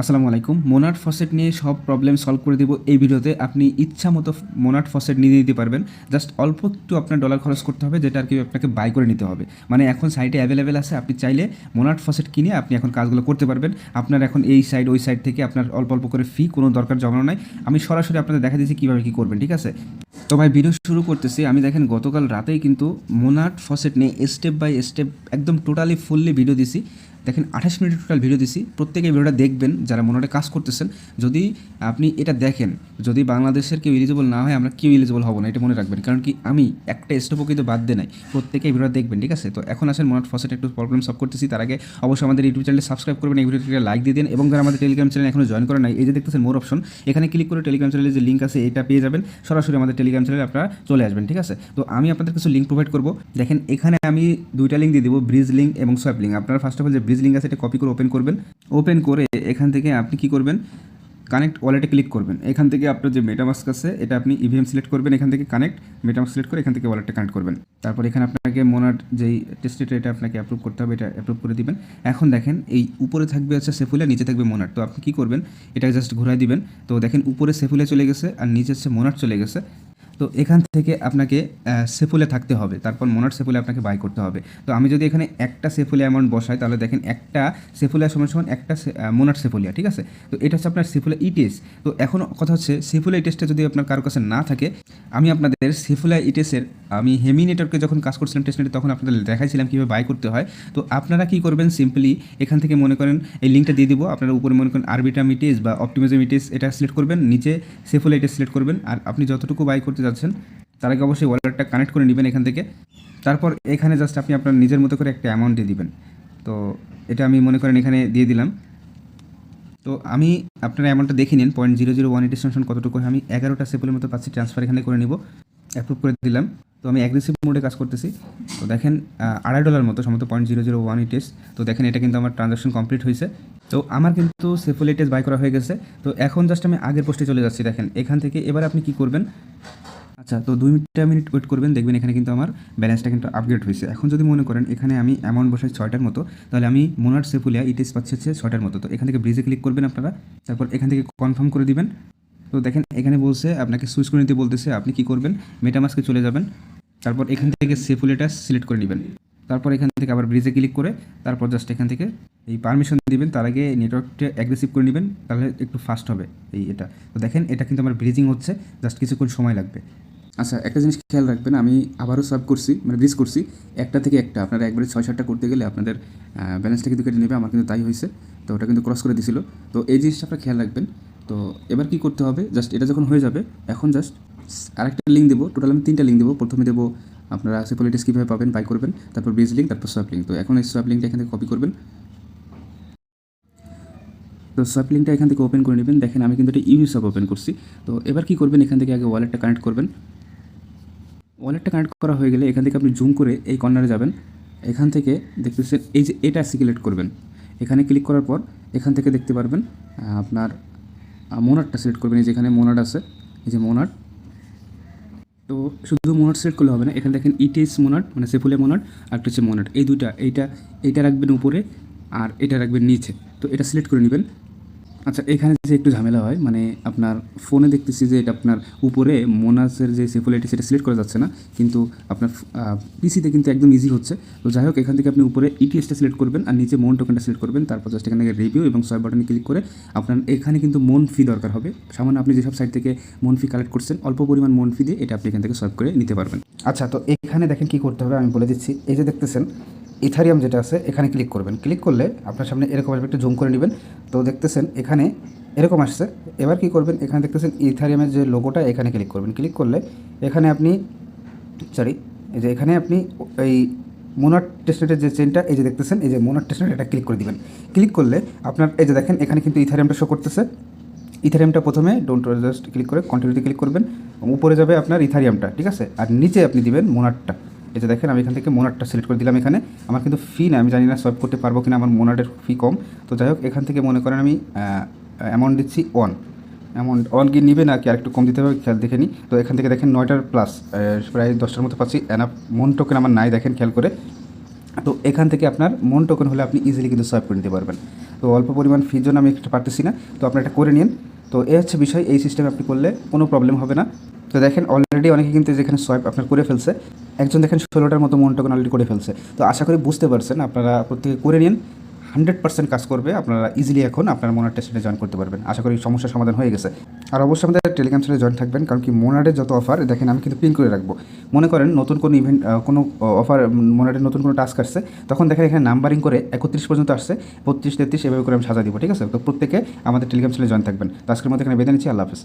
আসসালামু আলাইকুম। মোনাট ফসেট নিয়ে সব প্রবলেম সলভ করে দিব এই ভিডিওতে। আপনি ইচ্ছা মতো মোনাট ফসেট নিয়ে নিতে পারবেন। জাস্ট অল্প একটু আপনার ডলার খরচ করতে হবে, যেটা আর কি আপনাকে বাই করে নিতে হবে। মানে এখন সাইটে অ্যাভেলেবেল আছে, আপনি চাইলে মোনাট ফসেট কিনে আপনি এখন কাজগুলো করতে পারবেন। আপনার এখন এই সাইড ওই সাইড থেকে আপনার অল্প অল্প করে ফি কোনো দরকার জমানো নাই। আমি সরাসরি আপনাদের দেখা দিয়েছি কীভাবে কী করবেন, ঠিক আছে? তো ভাই ভিডিও শুরু করতেছি। আমি দেখেন, গতকাল রাতেই কিন্তু মোনাট ফসেট নিয়ে স্টেপ বাই স্টেপ একদম টোটালি ফুললি ভিডিও দিছি। দেখেন আঠাশ মিনিট টোটাল ভিডিও দিছি। প্রত্যেকে ভিডিওটা দেখবেন, যারা মনে কাজ করতেছেন। যদি আপনি এটা দেখেন, যদি বাংলাদেশের কেউ এলিজিবল না হয়, আমরা কেউ এলিজিবল হব না, এটা মনে রাখবেন। কারণ কি, আমি একটা স্টেপও কিন্তু বাদ দিয়ে নাই। প্রত্যেকে ভিডিওটা দেখবেন, ঠিক আছে? তো এখন আসেন মনাট ফসেট একটু প্রবলেম সলভ করতেছি। তার আগে অবশ্যই আমাদের ইউটিউব চ্যানেলে সাবস্ক্রাইব করবেন, এই ভিডিওটিকে লাইক দিয়ে দিন। এবং যারা আমাদের টেলিগ্রাম চ্যানেল এখনও জয়েন করে নাই, এই যে দেখতেছেন মোর অপশন এখানে ক্লিক করে টেলিগ্রাম চ্যানেলের যে লিঙ্ক আছে, এটা পেয়ে যাবেন। সরাসরি আমাদের টেলিগ্রাম চ্যানেলে আপনারা চলে আসবেন, ঠিক আছে? তো আমি আপনাদের কিছু লিঙ্ক প্রোভাইড করব। দেখেন এখানে আমি দুইটা লিঙ্ক দিয়ে দেবো ব্রিজ লিঙ্ক এবং সোয়াপ লিঙ্ক আপনারা ফার্স্ট অফ অল যে ব্রিজ আছে এটা কপি করে ওপেন করবেন। ওপেন করে এখান থেকে আপনি কি করবেন? কানেক্ট ওয়ালেটে ক্লিক করবেন। এখান থেকে আপনার যে মেটামাস্ক আছে, এটা আপনি ইভিএম সিলেক্ট করবেন। এখান থেকে কানেক্ট মেটামাস্ক সিলেক্ট করে এখান থেকে ওয়ালেটটা কানেক্ট করবেন। তারপর এখানে আপনাকে মোনার যেই টেস্টেড এটা আপনাকে অ্যাপ্রুভ করতে হবে, এটা অ্যাপ্রুভ করে দিবেন। এখন দেখেন, এই উপরে থাকবে হচ্ছে সেফুলা নিচে থাকবে মোনার তো আপনি কী করবেন? এটা জাস্ট ঘুরাই দিবেন। তো দেখেন, উপরে সেফুলে চলে গেছে আর নিচে হচ্ছে মোনার চলে গেছে। তো এখান থেকে আপনাকে সেফুলে থাকতে হবে। তারপর মোনার সেফুলে আপনাকে বাই করতে হবে। তো আমি যদি এখানে একটা সেফুলে অ্যামাউন্ট বসাই, তাহলে দেখেন একটা সেফুলিয়া সমান সমান একটা মোনার সেফুলিয়া, ঠিক আছে? তো এটা হচ্ছে আপনার সেফুলা ইটেস তো এখন কথা হচ্ছে, সেফুলা ইটেসটা যদি আপনার কারও কাছে না থাকে, আমি আপনাদের সেফুলা ইটেসের আমি হেমি নেটওয়ার্কে যখন কাজ করছিলাম টেস্ট তখন আপনাদের দেখাইছিলাম কীভাবে বাই করতে হয়। তো আপনারা কি করবেন? সিম্পলি এখান থেকে মনে করেন, এই লিঙ্কটা দিয়ে দিব। আপনারা উপরে মনে করেন আরবিটাম ইটেস বা অপটিমিজম ইটেস এটা সিলেক্ট করবেন। নিচে সেফুলা এটা সিলেক্ট করবেন। আর আপনি যতটুকু বাই করতে যাচ্ছেন, তার আগে অবশ্যই ওয়ালেটটা কানেক্ট করে নেবেন এখান থেকে। তারপর এখানে জাস্ট আপনি আপনার নিজের মতো করে একটা অ্যামাউন্ট দিয়ে দিবেন। তো এটা আমি মনে করেন এখানে দিয়ে দিলাম। তো আমি আপনার অ্যামাউন্টটা দেখে নিন। Point zero zero one eighty কতটুকু? আমি এগারোটা সেপলের মতো পাচ্ছি। ট্রান্সফার এখানে করে নিব। অ্যাপ্রুভ করে দিলাম। তো আমি অ্যাগ্রেসিভ মোডে কাজ করতেছি। তো দেখেন আড়াই ডলার মতো, সম্ভবত পয়েন্ট জিরো জিরো ওয়ান ইটেস তো দেখেন, এটা কিন্তু আমার ট্রানজাকশন কমপ্লিট হয়েছে। তো আমার কিন্তু সেফুল ইটেস বাই করা হয়ে গেছে। তো এখন জাস্ট আমি আগের পোস্টে চলে যাচ্ছি, দেখেন। এখান থেকে এবার আপনি কি করবেন? আচ্ছা তো দুই মিনিটটা মিনিট ওয়েট করবেন। দেখবেন এখানে কিন্তু আমার ব্যালেন্সটা কিন্তু আপগ্রেড হয়েছে। এখন যদি মনে করেন, এখানে আমি অ্যামাউন্ট বসাই ছয়টার মতো, তাহলে আমি মোনার সেফুলিয়া ইটেস পাচ্ছি হচ্ছে ছয়টার মতো। তো এখান থেকে ব্রিজে ক্লিক করবেন আপনারা। তারপর এখান থেকে কনফার্ম করে দিবেন। তো দেখেন, এখানে বলছে, আপনাকে সুইচ করে নিতে বলতেছে। আপনি কি করবেন? মেটামাস্কে চলে যাবেন। তারপর এখান থেকে সেফুলিয়াটা সিলেক্ট করে নেবেন। তারপর এখান থেকে আবার ব্রিজে ক্লিক করে তারপর জাস্ট এখান থেকে এই পারমিশন দিবেন, তার আগে নেটওয়ার্কটা অ্যাগ্রেসিভ করে নেবেন, তাহলে একটু ফাস্ট হবে এই এটা। তো দেখেন, এটা কিন্তু আমার ব্রিজিং হচ্ছে জাস্ট কিছুক্ষণ সময় লাগবে। আচ্ছা একটা জিনিস খেয়াল রাখবেন, আমি আবারও সার্ভ করছি মানে ব্রিজ করছি, একটা থেকে একটা। আপনারা একবারে ছয় সাতটা করতে গেলে আপনাদের ব্যালেন্সটা কিন্তু কেটে নেবে, আমার কিন্তু তাই হয়েছে। তো ওটা কিন্তু ক্রস করে দিছিল। তো এই জিনিসটা আপনারা খেয়াল রাখবেন। তো এবার কি করতে হবে? জাস্ট এটা যখন হয়ে যাবে, এখন জাস্ট আরেকটা লিঙ্ক দেবো। টোটাল আমি তিনটা লিঙ্ক দেবো। প্রথমে দেবো আপনারা সেপোলিটিস কীভাবে পাবেন বাই করবেন, তারপর ব্রিজ লিঙ্ক তারপর সোয়াপ লিঙ্ক তো এখন এই সোয়াপ লিঙ্কটা এখান থেকে কপি করবেন। তো সোয়াপ লিঙ্কটা এখান থেকে ওপেন করে নেবেন। দেখেন আমি কিন্তু এটা ইউনিসপ ওপেন করছি। তো এবার কি করবেন? এখান থেকে আগে ওয়ালেটটা কানেক্ট করবেন। ওয়ালেটটা কানেক্ট করা হয়ে গেলে এখান থেকে আপনি জুম করে এই কর্নারে যাবেন। এখান থেকে দেখতেছেন, এই যে এটা সিলেক্ট করবেন। এখানে ক্লিক করার পর এখান থেকে দেখতে পারবেন আপনার মোনারটা সিলেক্ট করবেন। এই যে এখানে মোনার আছে। এই যে মোনার তো শুধু মোনাট সেট করলে হবে না, এখানে দেখেন ইটিএস মোনাট মানে সেফুলে মোনাট আর একটা হচ্ছে মোনাট এই দুটা এইটা এইটা রাখবেন উপরে আর এটা রাখবেন নিচে। তো এটা সিলেক্ট করে নেবেন। আচ্ছা এখানে যে একটু ঝামেলা হয় মানে আপনার ফোনে দেখতেছি যে এটা আপনার উপরে মোনাসের যে সেফুলাইটি সেটা সিলেক্ট করা যাচ্ছে না, কিন্তু আপনার পিসিতে কিন্তু একদম ইজি হচ্ছে। তো যাই হোক, এখান থেকে আপনি উপরে ইটিএসটা সিলেক্ট করবেন আর নিচে মন টোকেনটা সিলেক্ট করবেন, তারপর জাস্ট এখান রিভিউ এবং ছয় বাটনে ক্লিক করে আপনার এখানে কিন্তু মন ফি দরকার হবে। সামান্য আপনি যেসব সাইট থেকে মন ফি কালেক্ট করছেন, অল্প পরিমাণ মন ফি দিয়ে এটা আপনি এখান থেকে সলভ করে নিতে পারবেন। আচ্ছা তো এখানে দেখেন কি করতে হবে আমি বলে দিচ্ছি। এই যে দেখতেছেন ইথারিয়াম যেটা আছে, এখানে ক্লিক করবেন। ক্লিক করলে আপনার সামনে এরকম আসবে, একটু জুম করে নেবেন। তো দেখতেছেন এখানে এরকম আসছে। এবার কি করবেন? এখানে দেখতেছেন ইথারিয়ামের যে লোগোটা এখানে ক্লিক করবেন। ক্লিক করলে এখানে আপনি সরি এই যে এখানে আপনি এই মোনার টেস্টনেটের যে চেনটা এই যে দেখতেছেন, এই যে মোনার টেস্টনেট এটা ক্লিক করে দিবেন। ক্লিক করলে আপনার, এই যে দেখেন, এখানে কিন্তু ইথারিয়ামটা শো করতেছে। ইথারিয়ামটা প্রথমে ডোন্ট জাস্ট ক্লিক করে কন্টিনিউতে ক্লিক করবেন। উপরে যাবে আপনার ইথারিয়ামটা, ঠিক আছে? আর নিচে আপনি দিবেন মোনারটা এই যে দেখেন, আমি এখান থেকে মোনারটা সিলেক্ট করে দিলাম এখানে। আমার কিন্তু ফি না আমি জানি না সলভ করতে পারব কিনা, আমার মোনারের ফি কম। তো যাই হোক, এখান থেকে মনে করেন আমি অ্যামাউন্ট দিচ্ছি ওয়ান অ্যামাউন্ট ওয়ান কি নিবে না কি আরেকটু কম দিতে হবে? খেয়াল দেখে নিই তো এখান থেকে দেখেন নয়টার প্লাস প্রায় দশটার মতো পাচ্ছি। এনাফ মন টোকেন আমার নাই, দেখেন খেয়াল করে। তো এখান থেকে আপনার মন টোকেন হলে আপনি ইজিলি কিন্তু সোয়াইপ করে নিতে পারবেন। তো অল্প পরিমাণ ফির জন্য আমি একটা পারতেছি না। তো আপনি এটা করে নিন। তো এই হচ্ছে বিষয়, এই সিস্টেমে আপনি করলে কোনো প্রবলেম হবে না। তো দেখেন অলরেডি অনেকে কিন্তু যেখানে সোয়াইপ আপনার করে ফেলছে। একজন দেখেন ষোলোটার মতো মন টোকেন অলরেডি করে ফেলছে। তো আশা করি বুঝতে পারছেন, আপনারা প্রত্যেকে করে নিন। হান্ড্রেড পার্সেন্ট কাজ করবে, আপনারা ইজিলি এখন আপনার মোনার টেস্টে জয়েন করতে পারবেন। আশা করি সমস্যার সমাধান হয়ে গেছে। আর অবশ্যই আমাদের টেলিগ্রাম চ্যানেলে জয়েন থাকবেন, কারণ কি মোনারের যত অফার দেখেন আমি কিন্তু পিন করে রাখব। মনে করেন নতুন কোনো ইভেন্ট কোনো অফার মোনারের নতুন কোনো টাস্ক আসছে, তখন দেখেন এখানে নাম্বারিং করে একত্রিশ পর্যন্ত আসছে, বত্রিশ, তেত্রিশ, এভাবে করে আমি সাজা দিব, ঠিক আছে? তো প্রত্যেকে আমাদের টেলিগ্রাম চ্যানেলে জয়েন থাকবেন। তো আজকের মধ্যে এখানে বেঁধে নিচ্ছি, আল্লাহ হাফেজ।